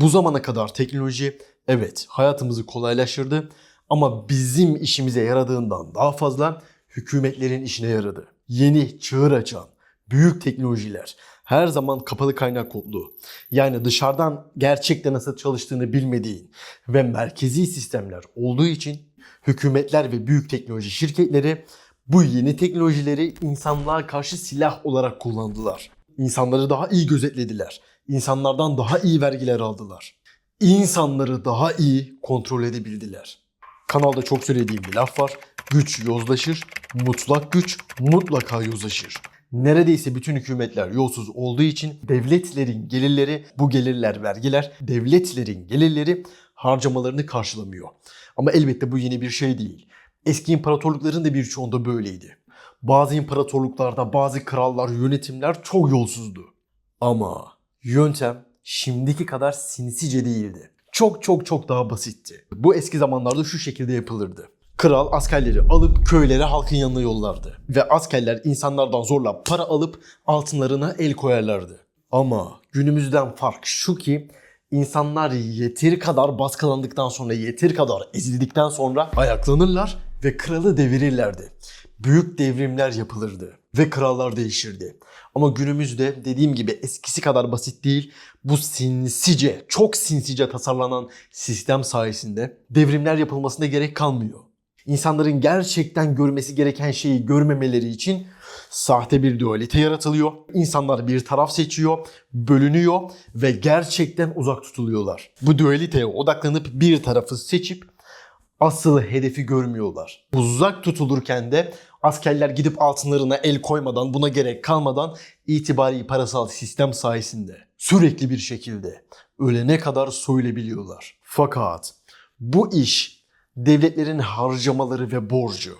Bu zamana kadar teknoloji evet hayatımızı kolaylaştırdı ama bizim işimize yaradığından daha fazla hükümetlerin işine yaradı. Yeni çığır açan büyük teknolojiler her zaman kapalı kaynak kodlu. Yani dışarıdan gerçekten nasıl çalıştığını bilmediğin ve merkezi sistemler olduğu için hükümetler ve büyük teknoloji şirketleri bu yeni teknolojileri insanlığa karşı silah olarak kullandılar. İnsanları daha iyi gözetlediler. İnsanlardan daha iyi vergiler aldılar. İnsanları daha iyi kontrol edebildiler. Kanalda çok söylediğim bir laf var. Güç yozlaşır, mutlak güç mutlaka yozlaşır. Neredeyse bütün hükümetler yolsuz olduğu için devletlerin gelirleri, bu gelirler vergiler, devletlerin gelirleri harcamalarını karşılamıyor. Ama elbette bu yeni bir şey değil. Eski imparatorlukların da birçoğunda böyleydi. Bazı imparatorluklarda bazı krallar, yönetimler çok yolsuzdu. Ama yöntem şimdiki kadar sinsice değildi. Çok çok çok daha basitti. Bu eski zamanlarda şu şekilde yapılırdı. Kral askerleri alıp köylere halkın yanına yollardı. Ve askerler insanlardan zorla para alıp altınlarına el koyarlardı. Ama günümüzden fark şu ki insanlar yeteri kadar baskılandıktan sonra, yeteri kadar ezildikten sonra ayaklanırlar ve kralı devirirlerdi. Büyük devrimler yapılırdı ve krallar değişirdi. Ama günümüzde dediğim gibi eskisi kadar basit değil. Bu sinsice, çok sinsice tasarlanan sistem sayesinde devrimler yapılmasına gerek kalmıyor. İnsanların gerçekten görmesi gereken şeyi görmemeleri için sahte bir dualite yaratılıyor. İnsanlar bir taraf seçiyor, bölünüyor ve gerçekten uzak tutuluyorlar. Bu dualiteye odaklanıp bir tarafı seçip asıl hedefi görmüyorlar. Uzak tutulurken de askerler gidip altınlarına el koymadan, buna gerek kalmadan itibari parasal sistem sayesinde sürekli bir şekilde ölene kadar soyulabiliyorlar. Fakat bu iş devletlerin harcamaları ve borcu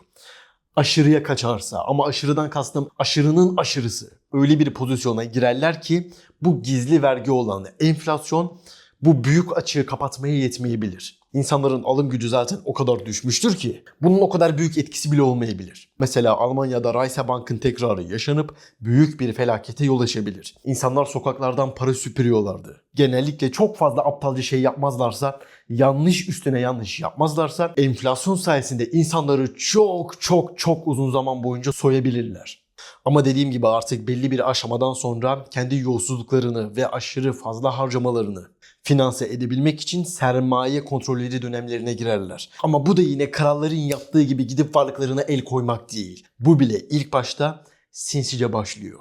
aşırıya kaçarsa ama aşırıdan kastım aşırının aşırısı öyle bir pozisyona girerler ki bu gizli vergi olan enflasyon bu büyük açığı kapatmaya yetmeyebilir. İnsanların alım gücü zaten o kadar düşmüştür ki bunun o kadar büyük etkisi bile olmayabilir. Mesela Almanya'da Reisebank'ın tekrarı yaşanıp büyük bir felakete yol açabilir. İnsanlar sokaklardan para süpürüyorlardı. Genellikle çok fazla aptalca şey yapmazlarsa, yanlış üstüne yanlış yapmazlarsa enflasyon sayesinde insanları çok çok çok uzun zaman boyunca soyabilirler. Ama dediğim gibi artık belli bir aşamadan sonra kendi yolsuzluklarını ve aşırı fazla harcamalarını finanse edebilmek için sermaye kontrolleri dönemlerine girerler. Ama bu da yine kralların yaptığı gibi gidip varlıklarına el koymak değil. Bu bile ilk başta sinsice başlıyor.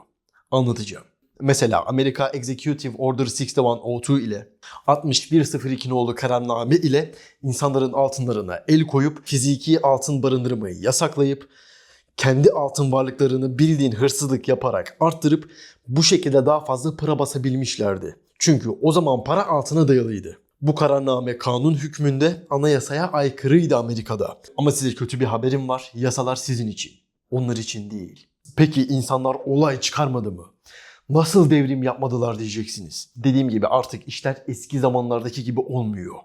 Anlatacağım. Mesela Amerika Executive Order 6102 ile 6102 nolu kararname ile insanların altınlarına el koyup fiziki altın barındırmayı yasaklayıp kendi altın varlıklarını bildiğin hırsızlık yaparak arttırıp bu şekilde daha fazla para basabilmişlerdi. Çünkü o zaman para altına dayalıydı. Bu kararname kanun hükmünde anayasaya aykırıydı Amerika'da. Ama size kötü bir haberim var. Yasalar sizin için. Onlar için değil. Peki insanlar olay çıkarmadı mı? Nasıl devrim yapmadılar diyeceksiniz. Dediğim gibi artık işler eski zamanlardaki gibi olmuyor.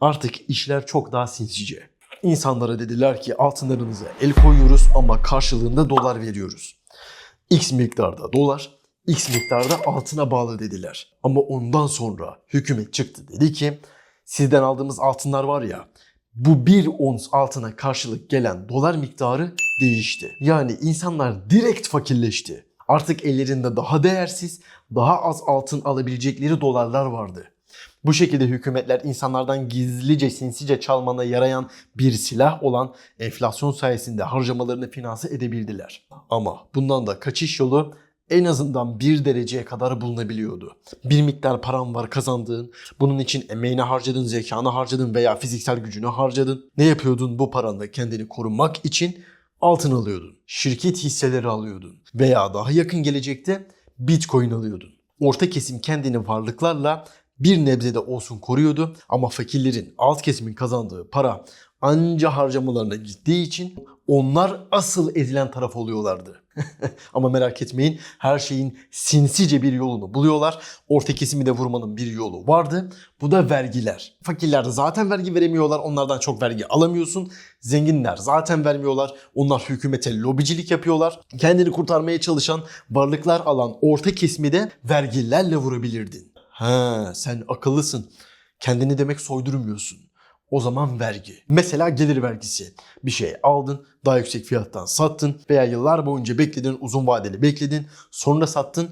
Artık işler çok daha sinsice. İnsanlara dediler ki altınlarınıza el koyuyoruz ama karşılığında dolar veriyoruz. X miktarda dolar, X miktarda altına bağlı dediler. Ama ondan sonra hükümet çıktı dedi ki sizden aldığımız altınlar var ya bu bir ons altına karşılık gelen dolar miktarı değişti. Yani insanlar direkt fakirleşti. Artık ellerinde daha değersiz, daha az altın alabilecekleri dolarlar vardı. Bu şekilde hükümetler insanlardan gizlice sinsice çalmana yarayan bir silah olan enflasyon sayesinde harcamalarını finanse edebildiler. Ama bundan da kaçış yolu en azından bir dereceye kadar bulunabiliyordu. Bir miktar paran var kazandığın, bunun için emeğini harcadın, zekanı harcadın veya fiziksel gücünü harcadın. Ne yapıyordun bu paranla kendini korumak için? Altın alıyordun, şirket hisseleri alıyordun veya daha yakın gelecekte bitcoin alıyordun. Orta kesim kendini varlıklarla bir nebze de olsun koruyordu ama fakirlerin, alt kesimin kazandığı para anca harcamalarına gittiği için onlar asıl ezilen taraf oluyorlardı. ama merak etmeyin her şeyin sinsice bir yolunu buluyorlar. Orta kesimi de vurmanın bir yolu vardı. Bu da vergiler. Fakirler zaten vergi veremiyorlar. Onlardan çok vergi alamıyorsun. Zenginler zaten vermiyorlar. Onlar hükümete lobicilik yapıyorlar. Kendini kurtarmaya çalışan varlıklar alan orta kesimi de vergilerle vurabilirdin. Ha sen akıllısın. Kendini demek soydurmuyorsun. O zaman vergi. Mesela gelir vergisi. Bir şey aldın, daha yüksek fiyattan sattın veya yıllar boyunca bekledin, uzun vadeli bekledin, sonra sattın.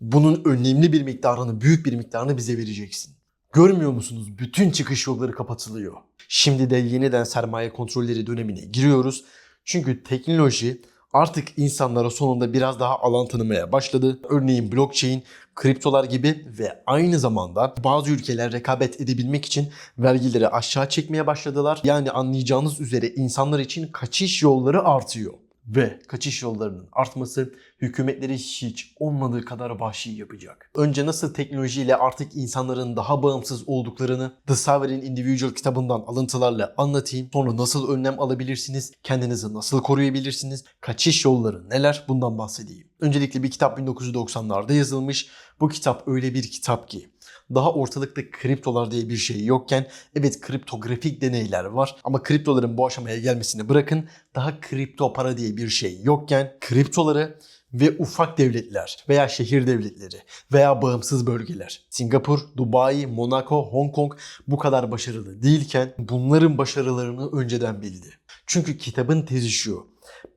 Bunun önemli bir miktarını, büyük bir miktarını bize vereceksin. Görmüyor musunuz? Bütün çıkış yolları kapatılıyor. Şimdi de yeniden sermaye kontrolleri dönemine giriyoruz. Çünkü teknoloji artık insanlara sonunda biraz daha alan tanımaya başladı. Örneğin blockchain, kriptolar gibi ve aynı zamanda bazı ülkeler rekabet edebilmek için vergileri aşağı çekmeye başladılar. Yani anlayacağınız üzere insanlar için kaçış yolları artıyor. Ve kaçış yollarının artması hükümetleri hiç olmadığı kadar vahşi yapacak. Önce nasıl teknolojiyle artık insanların daha bağımsız olduklarını The Sovereign Individual kitabından alıntılarla anlatayım. Sonra nasıl önlem alabilirsiniz, kendinizi nasıl koruyabilirsiniz, kaçış yolları neler bundan bahsedeyim. Öncelikle bir kitap 1990'larda yazılmış. Bu kitap öyle bir kitap ki daha ortalıkta kriptolar diye bir şey yokken evet kriptografik deneyler var ama kriptoların bu aşamaya gelmesini bırakın daha kripto para diye bir şey yokken kriptoları ve ufak devletler veya şehir devletleri veya bağımsız bölgeler Singapur, Dubai, Monaco, Hong Kong bu kadar başarılı değilken bunların başarılarını önceden bildi. Çünkü kitabın tezi şu.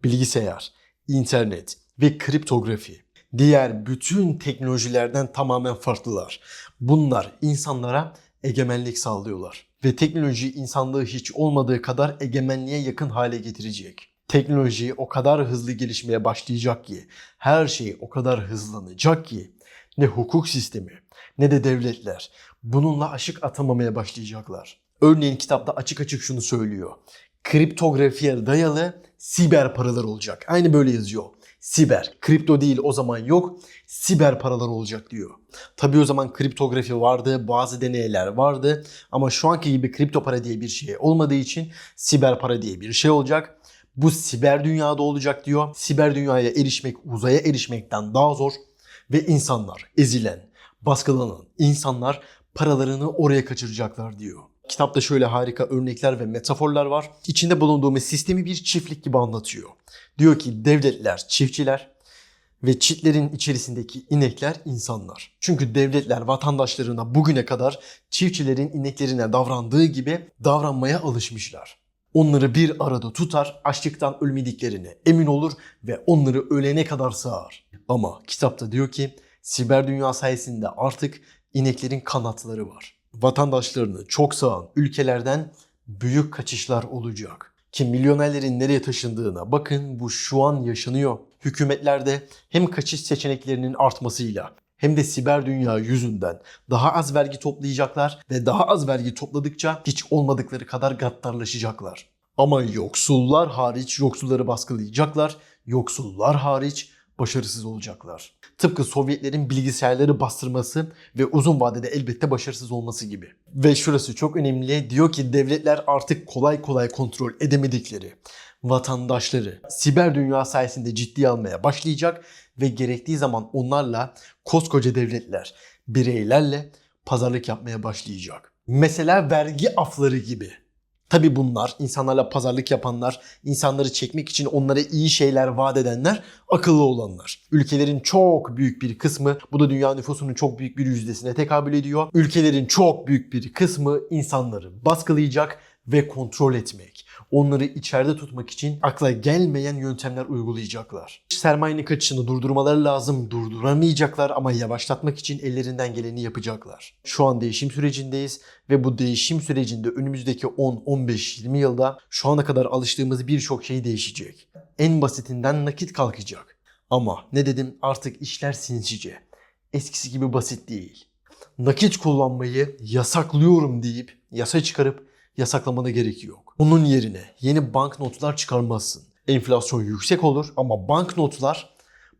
Bilgisayar, internet ve kriptografi diğer bütün teknolojilerden tamamen farklılar. Bunlar insanlara egemenlik sağlıyorlar. Ve teknoloji insanlığı hiç olmadığı kadar egemenliğe yakın hale getirecek. Teknoloji o kadar hızlı gelişmeye başlayacak ki, her şey o kadar hızlanacak ki ne hukuk sistemi ne de devletler bununla aşık atamamaya başlayacaklar. Örneğin kitapta açık açık şunu söylüyor. Kriptografiye dayalı siber paralar olacak. Aynı böyle yazıyor. Siber. Kripto değil o zaman yok. Siber paralar olacak diyor. Tabii o zaman kriptografi vardı, bazı deneyler vardı ama şu anki gibi kripto para diye bir şey olmadığı için siber para diye bir şey olacak. Bu siber dünyada olacak diyor. Siber dünyaya erişmek uzaya erişmekten daha zor ve insanlar ezilen, baskılanan insanlar paralarını oraya kaçıracaklar diyor. Kitapta şöyle harika örnekler ve metaforlar var. İçinde bulunduğumuz sistemi bir çiftlik gibi anlatıyor. Diyor ki devletler çiftçiler ve çitlerin içerisindeki inekler insanlar. Çünkü devletler vatandaşlarına bugüne kadar çiftçilerin ineklerine davrandığı gibi davranmaya alışmışlar. Onları bir arada tutar, açlıktan ölmediklerine emin olur ve onları ölene kadar sağar. Ama kitapta diyor ki siber dünya sayesinde artık ineklerin kanatları var. Vatandaşlarını çok sağan ülkelerden büyük kaçışlar olacak. Ki milyonerlerin nereye taşındığına bakın bu şu an yaşanıyor. Hükümetlerde hem kaçış seçeneklerinin artmasıyla hem de siber dünya yüzünden daha az vergi toplayacaklar ve daha az vergi topladıkça hiç olmadıkları kadar gaddarlaşacaklar. Ama yoksullar hariç yoksulları baskılayacaklar, yoksullar hariç başarısız olacaklar. Tıpkı Sovyetlerin bilgisayarları bastırması ve uzun vadede elbette başarısız olması gibi. Ve şurası çok önemli. Diyor ki devletler artık kolay kolay kontrol edemedikleri vatandaşları siber dünya sayesinde ciddiye almaya başlayacak ve gerektiği zaman onlarla koskoca devletler, bireylerle pazarlık yapmaya başlayacak. Mesela vergi afları gibi. Tabi bunlar insanlarla pazarlık yapanlar, insanları çekmek için onlara iyi şeyler vaat edenler, akıllı olanlar. Ülkelerin çok büyük bir kısmı, bu da dünya nüfusunun çok büyük bir yüzdesine tekabül ediyor. Ülkelerin çok büyük bir kısmı insanları baskılayacak ve kontrol etmek. Onları içeride tutmak için akla gelmeyen yöntemler uygulayacaklar. Sermayenin kaçışını durdurmaları lazım. Durduramayacaklar ama yavaşlatmak için ellerinden geleni yapacaklar. Şu an değişim sürecindeyiz ve bu değişim sürecinde önümüzdeki 10, 15, 20 yılda şu ana kadar alıştığımız birçok şey değişecek. En basitinden nakit kalkacak. Ama ne dedim artık işler sinsice. Eskisi gibi basit değil. Nakit kullanmayı yasaklıyorum deyip yasa çıkarıp yasaklamana gerek yok. Onun yerine yeni banknotlar çıkarmazsın. Enflasyon yüksek olur ama banknotlar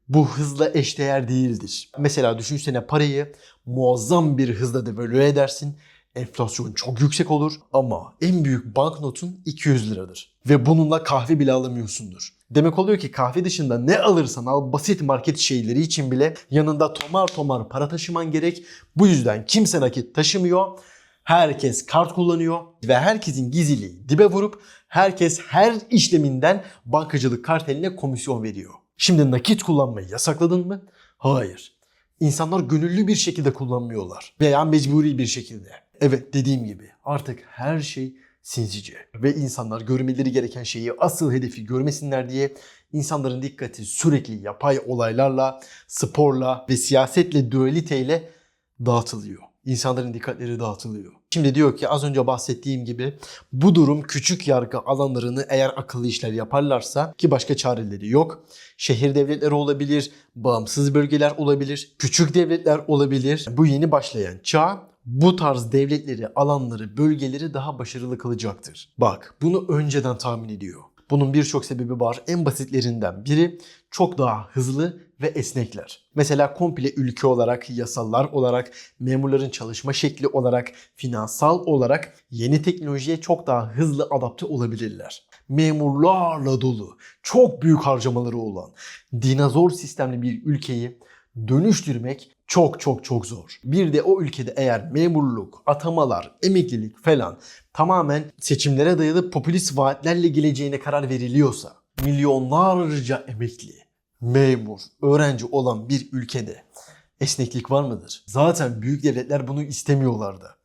bu hızla eşdeğer değildir. Mesela düşünsene parayı muazzam bir hızla devalüe edersin. Enflasyon çok yüksek olur ama en büyük banknotun 200 liradır. Ve bununla kahve bile alamıyorsundur. Demek oluyor ki kahve dışında ne alırsan al basit market şeyleri için bile yanında tomar tomar para taşıman gerek. Bu yüzden kimse nakit taşımıyor. Herkes kart kullanıyor ve herkesin gizliliği dibe vurup herkes her işleminden bankacılık karteline komisyon veriyor. Şimdi nakit kullanmayı yasakladın mı? Hayır. İnsanlar gönüllü bir şekilde kullanmıyorlar veya mecburi bir şekilde. Evet dediğim gibi artık her şey sinsice ve insanlar görmeleri gereken şeyi asıl hedefi görmesinler diye insanların dikkati sürekli yapay olaylarla, sporla ve siyasetle, dualiteyle dağıtılıyor. İnsanların dikkatleri dağıtılıyor. Şimdi diyor ki az önce bahsettiğim gibi bu durum küçük yargı alanlarını eğer akıllı işler yaparlarsa ki başka çareleri yok. Şehir devletleri olabilir, bağımsız bölgeler olabilir, küçük devletler olabilir. Bu yeni başlayan çağ bu tarz devletleri, alanları, bölgeleri daha başarılı kılacaktır. Bak bunu önceden tahmin ediyor. Bunun birçok sebebi var. En basitlerinden biri çok daha hızlı ve esnekler. Mesela komple ülke olarak, yasalar olarak, memurların çalışma şekli olarak, finansal olarak yeni teknolojiye çok daha hızlı adapte olabilirler. Memurlarla dolu, çok büyük harcamaları olan, dinozor sistemli bir ülkeyi dönüştürmek çok çok çok zor. Bir de o ülkede eğer memurluk, atamalar, emeklilik falan tamamen seçimlere dayalı popülist vaatlerle geleceğine karar veriliyorsa milyonlarca emekli, memur, öğrenci olan bir ülkede esneklik var mıdır? Zaten büyük devletler bunu istemiyorlardı.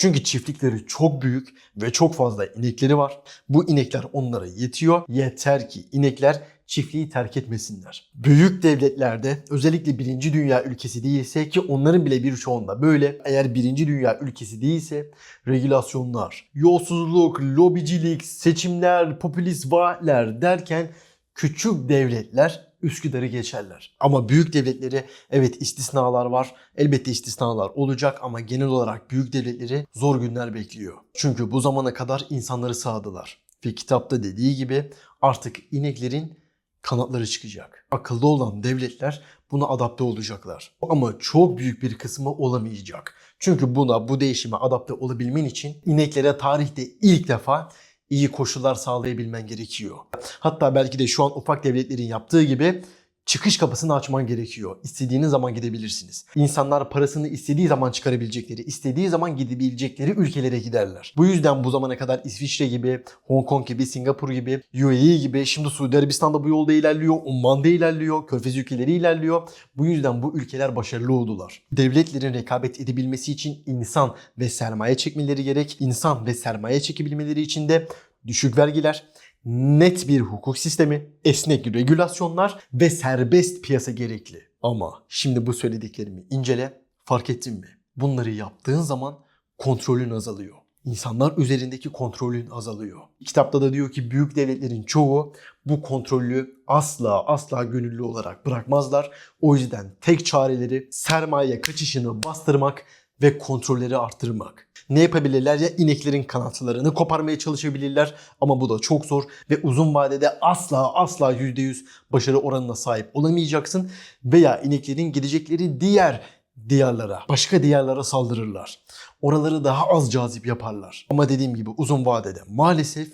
Çünkü çiftlikleri çok büyük ve çok fazla inekleri var. Bu inekler onlara yetiyor. Yeter ki inekler çiftliği terk etmesinler. Büyük devletlerde özellikle birinci dünya ülkesi değilse ki onların bile birçoğunda böyle eğer birinci dünya ülkesi değilse regülasyonlar, yolsuzluk, lobicilik, seçimler, popülist vaatler derken küçük devletler Üsküdar'ı geçerler. Ama büyük devletleri evet istisnalar var. Elbette istisnalar olacak ama genel olarak büyük devletleri zor günler bekliyor. Çünkü bu zamana kadar insanları sağdılar. Ve kitapta dediği gibi artık ineklerin kanatları çıkacak. Akıllı olan devletler buna adapte olacaklar. Ama çok büyük bir kısmı olamayacak. Çünkü buna bu değişime adapte olabilmen için ineklere tarihte ilk defa iyi koşullar sağlayabilmen gerekiyor. Hatta belki de şu an ufak devletlerin yaptığı gibi çıkış kapısını açman gerekiyor. İstediğiniz zaman gidebilirsiniz. İnsanlar parasını istediği zaman çıkarabilecekleri, istediği zaman gidebilecekleri ülkelere giderler. Bu yüzden bu zamana kadar İsviçre gibi, Hong Kong gibi, Singapur gibi, UAE gibi, şimdi Suudi Arabistan'da bu yolda ilerliyor, Umman'da ilerliyor, Körfez ülkeleri ilerliyor. Bu yüzden bu ülkeler başarılı oldular. Devletlerin rekabet edebilmesi için insan ve sermaye çekmeleri gerek. İnsan ve sermaye çekebilmeleri için de düşük vergiler, net bir hukuk sistemi, esnek regülasyonlar ve serbest piyasa gerekli. Ama şimdi bu söylediklerimi incele, fark ettin mi? Bunları yaptığın zaman kontrolün azalıyor. İnsanlar üzerindeki kontrolün azalıyor. Kitapta da diyor ki büyük devletlerin çoğu bu kontrolü asla asla gönüllü olarak bırakmazlar. O yüzden tek çareleri sermaye kaçışını bastırmak ve kontrolleri arttırmak. Ne yapabilirler ya ineklerin kanatlarını koparmaya çalışabilirler ama bu da çok zor ve uzun vadede asla asla %100 başarı oranına sahip olamayacaksın veya ineklerin gidecekleri diğer diyarlara, başka diyarlara saldırırlar. Oraları daha az cazip yaparlar. Ama dediğim gibi uzun vadede maalesef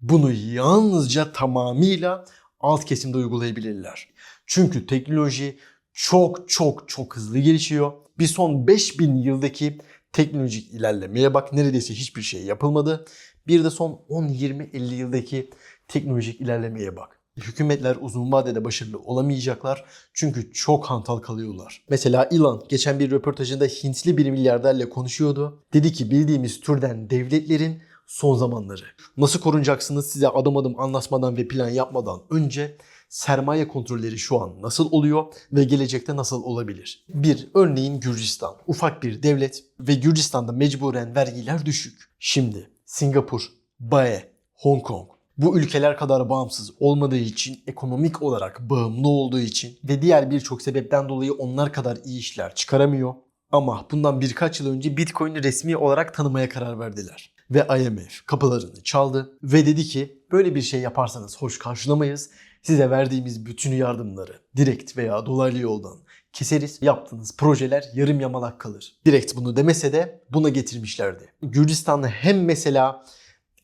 bunu yalnızca tamamıyla alt kesimde uygulayabilirler. Çünkü teknoloji çok çok çok hızlı gelişiyor. Bir son 5000 yıldaki teknolojik ilerlemeye bak neredeyse hiçbir şey yapılmadı. Bir de son 10, 20, 50 yıldaki teknolojik ilerlemeye bak. Hükümetler uzun vadede başarılı olamayacaklar çünkü çok hantal kalıyorlar. Mesela Elon geçen bir röportajında Hintli bir milyarderle konuşuyordu. Dedi ki bildiğimiz türden devletlerin son zamanları. Nasıl korunacaksınız size adım adım anlatmadan ve plan yapmadan önce sermaye kontrolleri şu an nasıl oluyor ve gelecekte nasıl olabilir? Bir, örneğin Gürcistan. Ufak bir devlet ve Gürcistan'da mecburen vergiler düşük. Şimdi Singapur, BAE, Hong Kong bu ülkeler kadar bağımsız olmadığı için, ekonomik olarak bağımlı olduğu için ve diğer birçok sebepten dolayı onlar kadar iyi işler çıkaramıyor. Ama bundan birkaç yıl önce Bitcoin'i resmi olarak tanımaya karar verdiler. Ve IMF kapılarını çaldı ve dedi ki böyle bir şey yaparsanız hoş karşılamayız. Size verdiğimiz bütün yardımları direkt veya dolaylı yoldan keseriz. Yaptığınız projeler yarım yamalak kalır. Direkt bunu demese de buna getirmişlerdi. Gürcistan'da hem mesela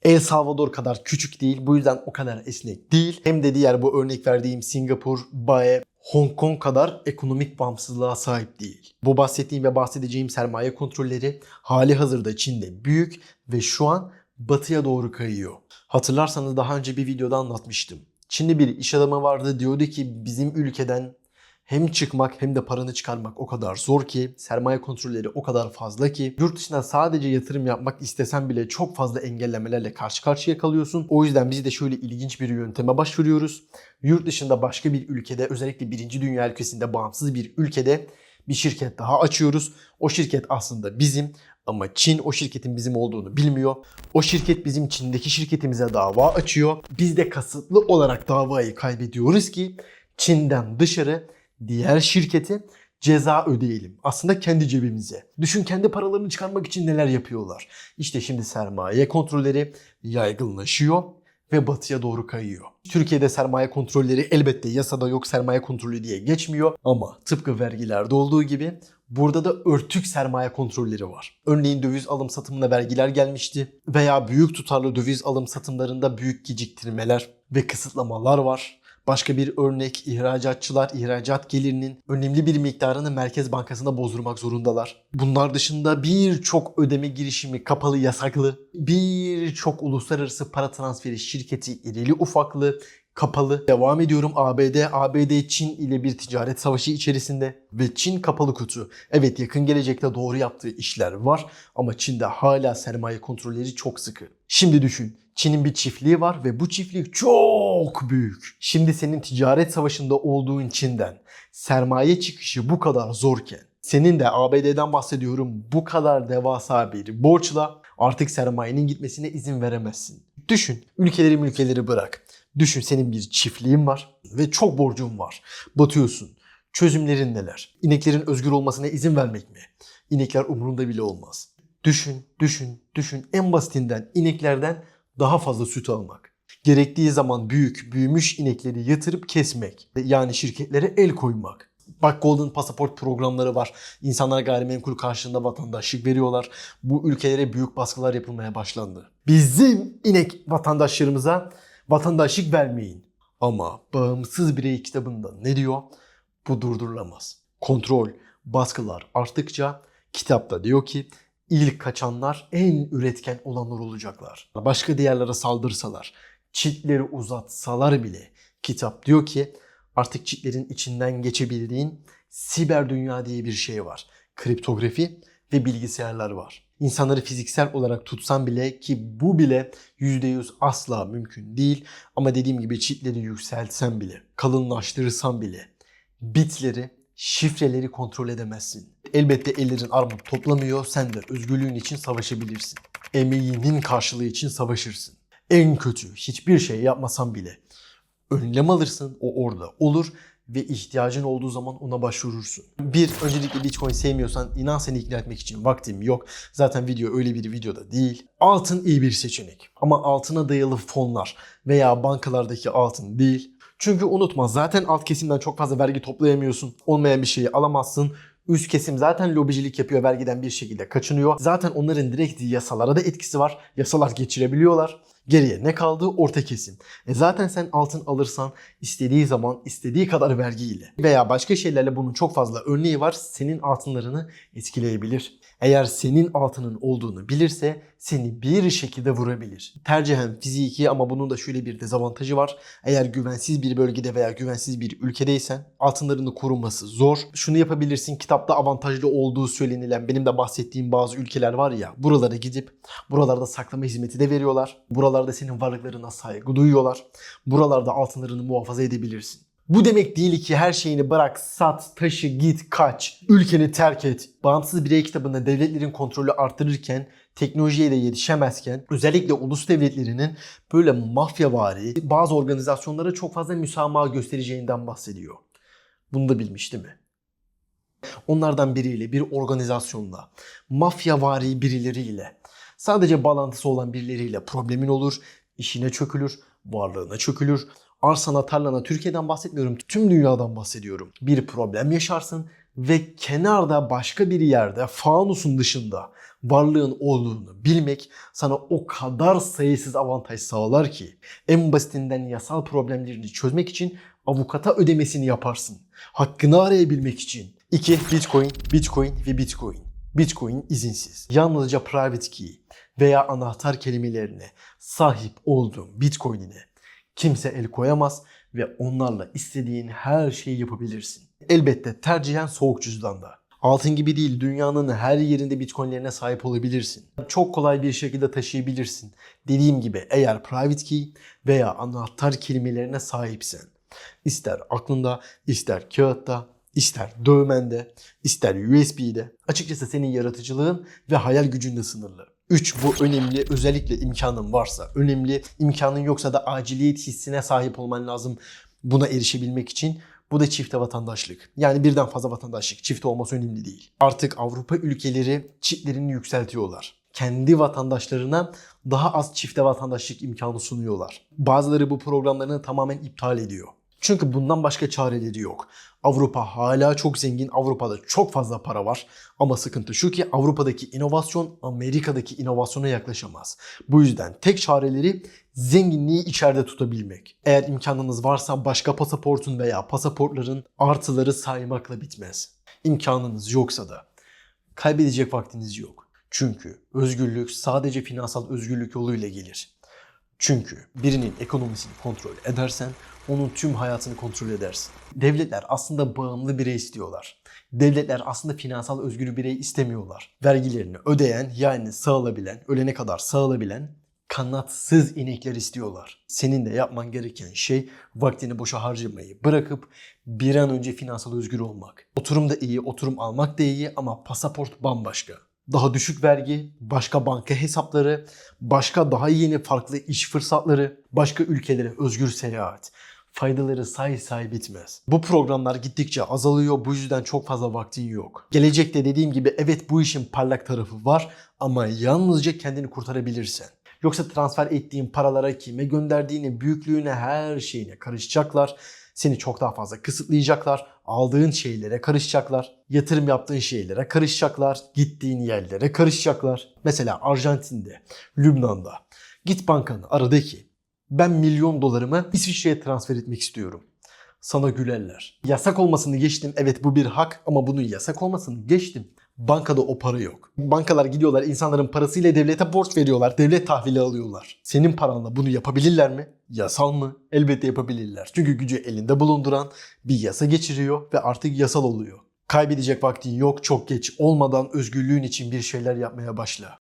El Salvador kadar küçük değil. Bu yüzden o kadar esnek değil. Hem de diğer bu örnek verdiğim Singapur, BAE, Hong Kong kadar ekonomik bağımsızlığa sahip değil. Bu bahsettiğim ve bahsedeceğim sermaye kontrolleri hali hazırda Çin'de büyük ve şu an batıya doğru kayıyor. Hatırlarsanız daha önce bir videoda anlatmıştım. Çinli bir iş adamı vardı diyordu ki bizim ülkeden hem çıkmak hem de paranı çıkarmak o kadar zor ki, sermaye kontrolleri o kadar fazla ki, yurt dışına sadece yatırım yapmak istesen bile çok fazla engellemelerle karşı karşıya kalıyorsun. O yüzden biz de şöyle ilginç bir yönteme başvuruyoruz. Yurt dışında başka bir ülkede, özellikle birinci dünya ülkesinde bağımsız bir ülkede bir şirket daha açıyoruz. O şirket aslında bizim ama Çin o şirketin bizim olduğunu bilmiyor. O şirket bizim Çin'deki şirketimize dava açıyor. Biz de kasıtlı olarak davayı kaybediyoruz ki Çin'den dışarı diğer şirketi ceza ödeyelim. Aslında kendi cebimize. Düşün kendi paralarını çıkarmak için neler yapıyorlar. İşte şimdi sermaye kontrolleri yaygınlaşıyor ve batıya doğru kayıyor. Türkiye'de sermaye kontrolleri elbette yasada yok sermaye kontrolü diye geçmiyor ama tıpkı vergilerde olduğu gibi burada da örtük sermaye kontrolleri var. Örneğin döviz alım satımına vergiler gelmişti veya büyük tutarlı döviz alım satımlarında büyük geciktirmeler ve kısıtlamalar var. Başka bir örnek ihracatçılar ihracat gelirinin önemli bir miktarını Merkez Bankası'nda bozdurmak zorundalar. Bunlar dışında birçok ödeme girişimi kapalı yasaklı, birçok uluslararası para transferi şirketi irili ufaklı kapalı. Devam ediyorum ABD. ABD Çin ile bir ticaret savaşı içerisinde ve Çin kapalı kutu. Evet yakın gelecekte doğru yaptığı işler var ama Çin'de hala sermaye kontrolleri çok sıkı. Şimdi düşün. Çin'in bir çiftliği var ve bu çiftlik çok büyük. Şimdi senin ticaret savaşında olduğun Çin'den sermaye çıkışı bu kadar zorken senin de ABD'den bahsediyorum bu kadar devasa bir borçla artık sermayenin gitmesine izin veremezsin. Düşün ülkeleri ülkeleri bırak. Düşün senin bir çiftliğin var ve çok borcun var. Batıyorsun. Çözümlerin neler? İneklerin özgür olmasına izin vermek mi? İnekler umurunda bile olmaz. Düşün, düşün, düşün. En basitinden ineklerden daha fazla süt almak. Gerektiği zaman büyük, büyümüş inekleri yatırıp kesmek. Yani şirketlere el koymak. Bak Golden Pasaport programları var. İnsanlara gayrimenkul karşılığında vatandaşlık veriyorlar. Bu ülkelere büyük baskılar yapılmaya başlandı. Bizim inek vatandaşlarımıza vatandaşlık vermeyin. Ama bağımsız birey kitabında ne diyor? Bu durdurulamaz. Kontrol, baskılar arttıkça kitapta diyor ki ilk kaçanlar en üretken olanlar olacaklar. Başka diğerlere saldırsalar, çitleri uzatsalar bile kitap diyor ki artık çitlerin içinden geçebildiğin siber dünya diye bir şey var. Kriptografi ve bilgisayarlar var. İnsanları fiziksel olarak tutsan bile ki bu bile %100 asla mümkün değil. Ama dediğim gibi çitleri yükseltsen bile, kalınlaştırırsan bile bitleri, şifreleri kontrol edemezsin. Elbette ellerin armut toplamıyor. Sen de özgürlüğün için savaşabilirsin. Emeğinin karşılığı için savaşırsın. En kötü hiçbir şey yapmasan bile önlem alırsın. O orada olur ve ihtiyacın olduğu zaman ona başvurursun. Bir, öncelikle Bitcoin sevmiyorsan inan seni ikna etmek için vaktim yok. Zaten video öyle bir videoda değil. Altın iyi bir seçenek. Ama altına dayalı fonlar veya bankalardaki altın değil. Çünkü unutma zaten alt kesimden çok fazla vergi toplayamıyorsun. Olmayan bir şeyi alamazsın. Üst kesim zaten lobicilik yapıyor, vergiden bir şekilde kaçınıyor. Zaten onların direkt yasalara da etkisi var. Yasalar geçirebiliyorlar. Geriye ne kaldı? Orta kesim. E zaten sen altın alırsan istediği zaman istediği kadar vergiyle veya başka şeylerle bunun çok fazla örneği var. Senin altınlarını etkileyebilir. Eğer senin altının olduğunu bilirse seni bir şekilde vurabilir. Tercihen fiziki ama bunun da şöyle bir dezavantajı var. Eğer güvensiz bir bölgede veya güvensiz bir ülkedeysen altınlarını korunması zor. Şunu yapabilirsin kitapta avantajlı olduğu söylenilen benim de bahsettiğim bazı ülkeler var ya buralara gidip buralarda saklama hizmeti de veriyorlar. Buralarda senin varlıklarına saygı duyuyorlar. Buralarda altınlarını muhafaza edebilirsin. Bu demek değil ki her şeyini bırak, sat, taşı, git, kaç, ülkeni terk et. Bağımsız birey kitabında devletlerin kontrolü arttırırken, teknolojiye de yetişemezken, özellikle ulus devletlerinin böyle mafyavari bazı organizasyonlara çok fazla müsamaha göstereceğinden bahsediyor. Bunu da bilmiş değil mi? Onlardan biriyle, bir organizasyonla, mafyavari birileriyle, sadece bağlantısı olan birileriyle problemin olur, işine çökülür, varlığına çökülür, arsana tarlana Türkiye'den bahsetmiyorum. Tüm dünyadan bahsediyorum. Bir problem yaşarsın ve kenarda başka bir yerde fanusun dışında varlığın olduğunu bilmek sana o kadar sayısız avantaj sağlar ki en basitinden yasal problemlerini çözmek için avukata ödemesini yaparsın. Hakkını arayabilmek için. 2. Bitcoin, Bitcoin ve Bitcoin. Bitcoin izinsiz. Yalnızca private key veya anahtar kelimelerine sahip olduğun Bitcoin'ine kimse el koyamaz ve onlarla istediğin her şeyi yapabilirsin. Elbette tercihen soğuk cüzdanda. Altın gibi değil dünyanın her yerinde bitcoinlerine sahip olabilirsin. Çok kolay bir şekilde taşıyabilirsin. Dediğim gibi eğer private key veya anahtar kelimelerine sahipsen. İster aklında, ister kağıtta, ister dövmende, ister USB'de. Açıkçası senin yaratıcılığın ve hayal gücün de sınırlı. 3. Bu önemli. Özellikle imkanın varsa. Önemli. imkanın yoksa da aciliyet hissine sahip olman lazım buna erişebilmek için. Bu da çifte vatandaşlık. Yani birden fazla vatandaşlık. Çift olması önemli değil. Artık Avrupa ülkeleri çiplerini yükseltiyorlar. Kendi vatandaşlarına daha az çifte vatandaşlık imkanı sunuyorlar. Bazıları bu programlarını tamamen iptal ediyor. Çünkü bundan başka çareleri yok. Avrupa hala çok zengin. Avrupa'da çok fazla para var. Ama sıkıntı şu ki Avrupa'daki inovasyon Amerika'daki inovasyona yaklaşamaz. Bu yüzden tek çareleri zenginliği içeride tutabilmek. Eğer imkanınız varsa başka pasaportun veya pasaportların artıları saymakla bitmez. İmkanınız yoksa da kaybedecek vaktiniz yok. Çünkü özgürlük sadece finansal özgürlük yoluyla gelir. Çünkü birinin ekonomisini kontrol edersen onun tüm hayatını kontrol edersin. Devletler aslında bağımlı birey istiyorlar. Devletler aslında finansal özgür birey istemiyorlar. Vergilerini ödeyen yani sağlabilen, ölene kadar sağlabilen kanatsız inekler istiyorlar. Senin de yapman gereken şey vaktini boşa harcamayı bırakıp bir an önce finansal özgür olmak. Oturum da iyi, oturum almak da iyi ama pasaport bambaşka. Daha düşük vergi, başka banka hesapları, başka daha yeni farklı iş fırsatları, başka ülkelere özgür seyahat. Faydaları say say bitmez. Bu programlar gittikçe azalıyor bu yüzden çok fazla vaktin yok. Gelecekte dediğim gibi evet bu işin parlak tarafı var ama yalnızca kendini kurtarabilirsen. Yoksa transfer ettiğin paralara kime gönderdiğini, büyüklüğüne, her şeyine karışacaklar. Seni çok daha fazla kısıtlayacaklar. Aldığın şeylere karışacaklar. Yatırım yaptığın şeylere karışacaklar. Gittiğin yerlere karışacaklar. Mesela Arjantin'de, Lübnan'da. Git bankanı ara de ki ben milyon dolarımı İsviçre'ye transfer etmek istiyorum. Sana gülerler. Yasak olmasını geçtim. Evet bu bir hak ama bunun yasak olmasını geçtim. Bankada o para yok. Bankalar gidiyorlar insanların parasıyla devlete borç veriyorlar. Devlet tahvili alıyorlar. Senin paranla bunu yapabilirler mi? Yasal mı? Elbette yapabilirler. Çünkü gücü elinde bulunduran bir yasa geçiriyor ve artık yasal oluyor. Kaybedecek vaktin yok çok geç olmadan özgürlüğün için bir şeyler yapmaya başla.